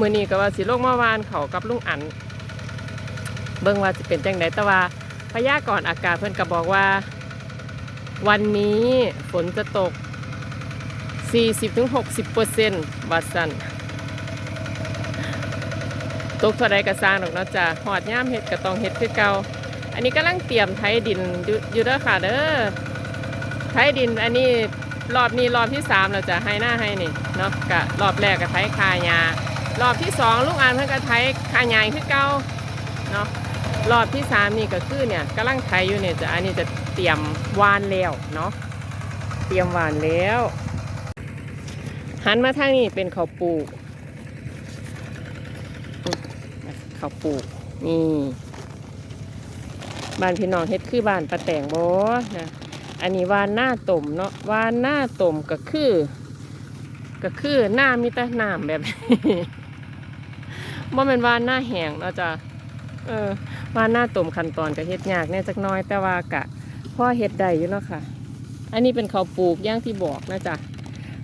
มื้อนี้ก็ว่าสิลงมาวานเขากับลุงอันเบิ่งว่าสิเป็นจังไดแต่ว่าพยากรณ์อากาศเพิ่อนก็บอกว่า วันนี้ฝนจะตก 40-60%ว่าซันตกเท่าใดก็สร้างดอกเนาะจ้ะหอดย่ามเฮ็ดก็ต้องเฮ็ดคือเก่าอันนี้กำลังเตรียมไถดินอยู่เด้อค่ะเด้อไถดินอันนี้รอบนี้รอบที่สามแล้วจ้ะให้หน้าให้นี่เนาะกะรอบแรกก็ไถคายา รอบที่สองลูกอ่านเพิ่นก็ไถคาใหยายคือเก่าเนาะรอบที่สามนี่ก็คือเนี่ยกำลังไถอยู่เนี่ยจะอันนี้จะเตรียมหวานแล้วเนาะเตรียมหวานแล้วหันมาทางนี้เป็นข้าวปลูกข้าวปลูกนี่บ้านพี่น้องเฮ็ดคือบ้านปลาแตงบ่นะอันนี้วานหน้าต่มเนาะวานหน้าต่มก็คือ ก็คือหน้ามีแต่น้ำแบบนี้ บ่แม่นวานหน้าแหงเนาะจ้ะเออวานหน้าต่มขั้นตอนก็เฮ็ดยากแน่จักน้อยแต่ว่ากะพ่อเฮ็ดได้อยู่เนาะค่ะ อันนี้เป็นข้าวปลูกย่างที่บอกนะจ๊ะ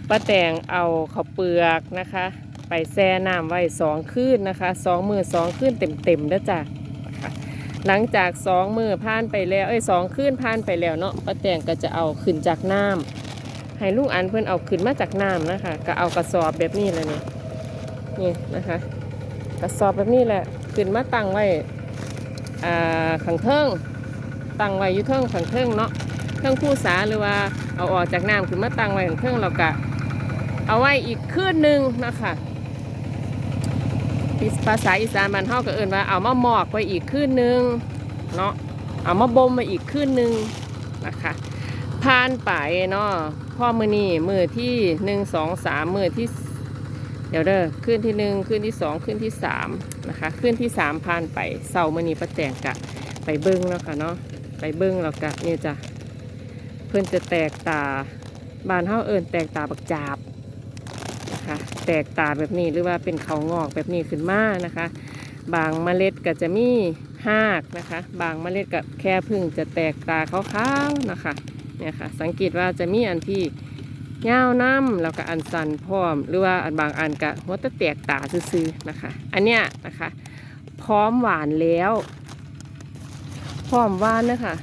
ป้าแตงเอาข้าวเปลือกนะคะ ไปแช่น้ำไว้สองคืนนะคะสองมือสองคืนเต็มๆเด้อจ้ะค่ะหลังจากสองมือผ่านไปแล้วเอ้ยสองคืนผ่านไปแล้วเนาะป้าแตงก็จะเอาขึ้นจากน้ำให้ลุงอันเพื่อนเอาขึ้นมาจากน้ำนะคะ ก็เอากระสอบแบบนี้เลยนี่นี่นะคะ กระสอบแบบนี้แหละขึ้นมาตั้งไว้อ่าขังเทิงตั้งไว้อยู่เทิงขังเทิงเนาะเครื่องคู่สาหรือว่าเอาออกจากน้ำขึ้นมาตั้งไว้ของเครื่องเรากะเอาไว้อีกคืนหนึ่งนะคะภาษาอีสานบ้านเฮาก็เอิ้นว่าเอามาหมอกไว้อีกคืนหนึ่งเนาะเอามาบ่มไว้อีกคืนหนึ่งนะคะผ่านไปเนาะพ่อมือนี่มือที่หนึ่งสองสามมือที่ เดี๋ยวเด้อคืนที่หนึ่งคืนที่สองคืนที่สามนะคะคืนที่สามผ่านไปเสาร์มือนี้ป้าแจงกะไปเบิ้งแล้วค่ะเนาะไปเบิ้งแล้วกะเนี่ยจ้ะเพื่อนจะแตกตาบานเฮาเอิญแตกตาบักจาบนะคะแตกตาแบบนี้หรือว่าเป็นเขางอกแบบนี้ขึ้นมานะคะ บางเมล็ดก็จะมีหากนะคะ บางเมล็ดก็แค่พึ่งจะแตกตาขาวๆนะคะเนี่ยค่ะสังเกตว่าจะมีอันที่ เงาวน้ำแล้วก็อันสันพร้อม หรือว่าอันบางอันก็หัวตะแตกตาซื่อๆนะคะ อันเนี้ยนะคะ พร้อมหวานแล้ว พร้อมหวานนะคะ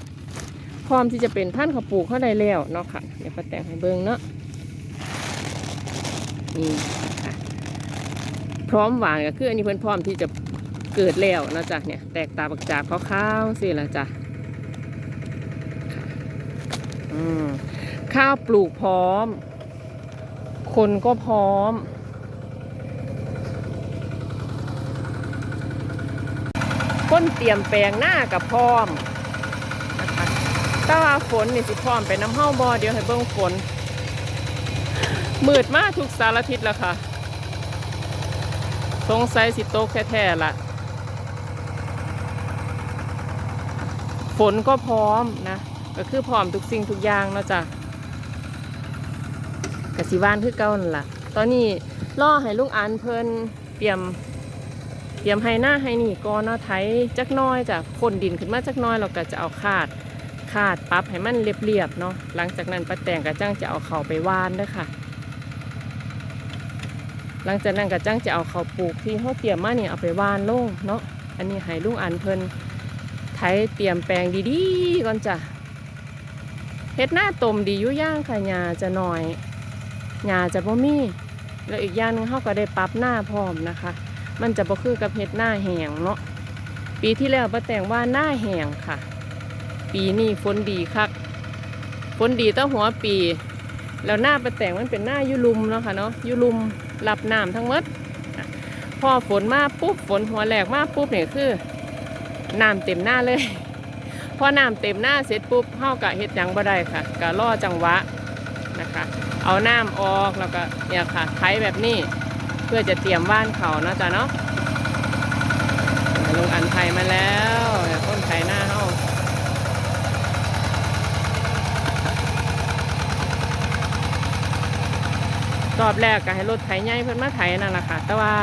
พร้อมที่จะเป็นพันธุ์ข้าปลูกเข้าได้แล้วเนาะค่ะเดี๋ยวป้าแต่งให้เบิ้งเนาะนี่ค่ะพร้อมหวานก็คืออันนี้เพิ่นพร้อมที่จะเกิดแล้วนะจ้ะเนี่ยแตกตาบักจากขาวๆสิละจ้ะค่ะอืมข้าวปลูกพร้อม คนก็พร้อมก้นเตรียมแปลงหน้ากับพร้อมนะคะแต่ว่าฝนนี่สิพร้อมไปน้ำเห้าบอเดี๋ยวให้เบิ่งฝน มืดมากทุกสารทิศแล้วค่ะ สงสัยสิโตกแท้ๆละฝนก็พร้อมนะ ก็คือพร้อมทุกสิ่งทุกอย่างเนาะจ้ะ กสิวานคือเก่านั่นล่ะ ตอนนี้ล่อให้ลุงอันเพิ่นเตรียม เตรียมให้หน้าให้นี่ก่อนเนาะไถจักน้อยจ้ะคนดินขึ้นมาจักน้อยเราก็จะเอาคาดคาดปั๊บให้มันเรียบๆเนาะหลังจากนั้นป้าแตงกับจ้างจะเอาเขาไปว่านด้วยค่ะ หลังจากนั้นกับจ้างจะเอาเขาปลูกที่เขาเตรียมมาเนี่ยเอาไปว่านลงเนาะอันนี้ให้ลุงอันเพิ่นไถเตรียมแปลงดีๆก่อนจ้ะเฮ็ดหน้าตมดียู่ย่างค่ะหญ้าจะหน่อย หญ้าจะบ่มีแล้วอีกอย่างหนึงเขาก็ได้ปรับหน้าพร้อมนะคะ มันจะบ่คือกับเฮ็ดหน้าแห้งเนาะปีที่แล้วป้าแตงว่าหน้าแห้งค่ะ ปีนี้ฝนดีคักฝนดีตั้งหัวปี แล้วหน้าป้าแตงมันเป็นหน้ายุลุมเนาะค่ะเนาะยุลุมรับน้ำทั้งหมดพอฝนมาปุ๊บฝนหัวแหลกมาปุ๊บเนี่ยคือน้ำเต็มหน้าเลยพอน้ำเต็มหน้าเสร็จปุ๊บเฮากะเฮ็ดหยังบ่ได้ค่ะกะล่อจังหวะนะคะ เอาน้ำออกแล้วก็เนี่ยค่ะไถแบบนี้เพื่อจะเตรียมว่านเขาเนาะจ้ะเนาะลงอันไทยมาแล้วต้นไทยหน้าเฮารอบแรกก็ให้รถไถใหญ่เพิ่นมาไถนั่นแหละค่ะ แต่ว่า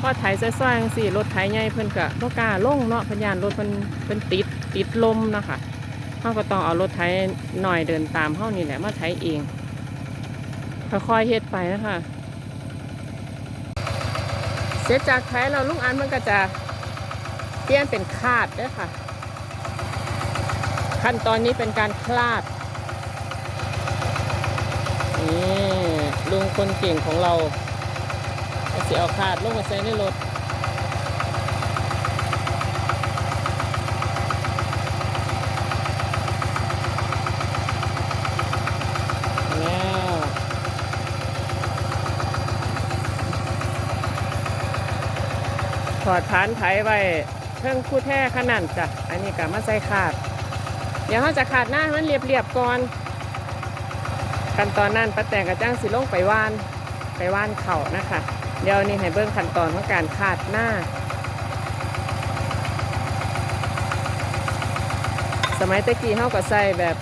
พอไถซ้อยๆจังซี่รถไถใหญ่เพิ่นก็บ่กล้าลงเนาะพยานรถเพิ่นเพิ่นติดติดลมนะคะเฮาก็ต้องเอารถไถหน่อยเดินตามเฮานี่แหละมาไถเอง ค่อยๆเฮ็ดไปนะคะเสร็จจากไถเราลุงอันมันก็จะเปลี่ยนเป็นคาดได้วยค่ะ ขั้นตอนนี้เป็นการคลาดนี่ลุงคนเก่งของเราเสียเอาคาดลงมาใส่ในรถ แล้วถ อดฐานไถไว้เพิ่งคู่แท้ขนาดจ้ะ อันนี้ก็มาใส่ขาด เดี๋ยวเขาจะขาดหน้ามันเรียบๆก่อนขั้นตอนนั้นป้าแตงกับจ้างสิลงไปว่านไปว่านเข่านะคะ เดี๋ยวนี้ให้เบิ้งขั้นตอนของการขาดหน้า สมัยตะกี้เขาก็ใส่แบบ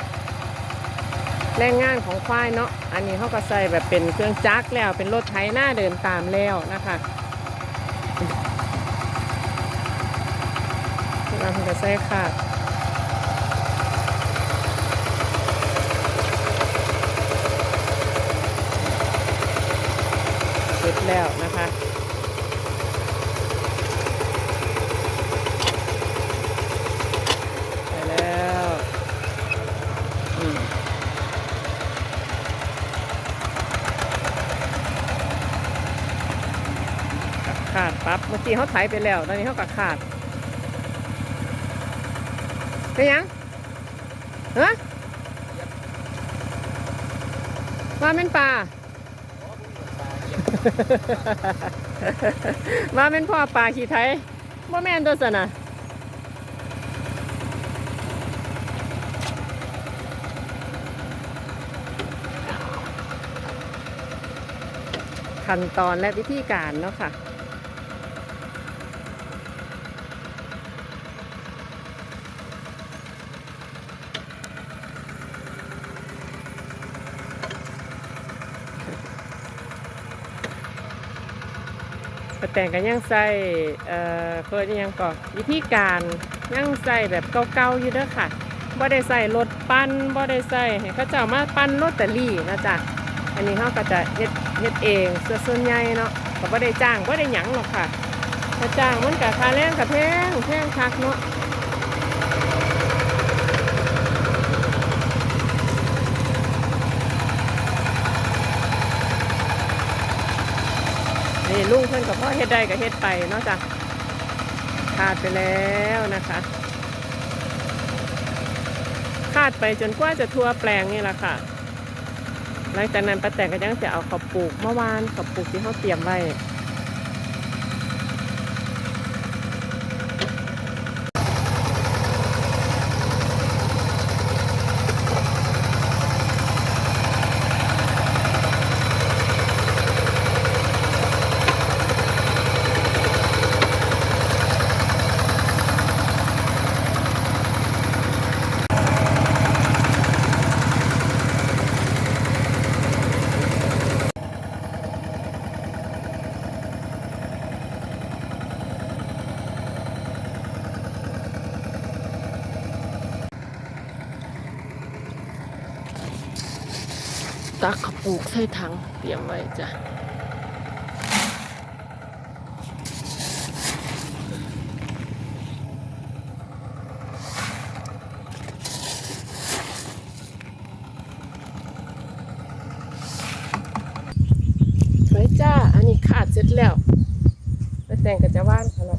แรงงานของควายเนาะ อันนี้เขาก็ใส่แบบเป็นเครื่องจักรแล้วเป็นรถไถหน้าเดินตามแล้วนะคะ เราก็ใส่ขาดเสร็จแล้วนะคะขาดปั๊บเมื่อกี้เขาไถไปแล้วตอนนี้เขาก็ขาด เป็นยังเฮ้ว่าเป็นปลามาเป็นพ่อปลาขี่ไทยบ่แม่นตัวสนะขั้นตอนและวิธีการเนาะค่ะ แต่งกันยังใส่เอ่อเพิ่นอิหยังก่อวิธีการยังใส่แบบเก่าๆอยู่เด้อค่ะบ่ได้ใส่รถปั้นบ่ได้ใส่ให้เขาเจ้ามาปั้นรถแต่ลี่นะจ๊ะอันนี้เขาก็จะเฮ็ดเฮ็ดเองส่วนส่วนใหญ่เนาะก็บ่ได้จ้างบ่ได้หยังหรอกค่ะถ้าจ้างมันก็ค่าแรงก็แพงแพงคักเนาะ นี่ลุงเพิ่นกับพ่อเฮ็ดได้กับเฮ็ดไปนอกจากขาดไปแล้วนะคะขาดไปจนกว่าจะทั่วแปลงนี่แหละค่ะ หลังจากนั้นป้าแตงก็ยังจะเอาขอบปลูกเมื่อวานขอบปลูกที่เขาเตรียมไว้ ตักข้าวปลูกใส่ถังเตรียมไว้จ้ะสวยจ้า อันนี้ขาดเสร็จแล้ว แล้วแต่งก็จะว่านเขาละ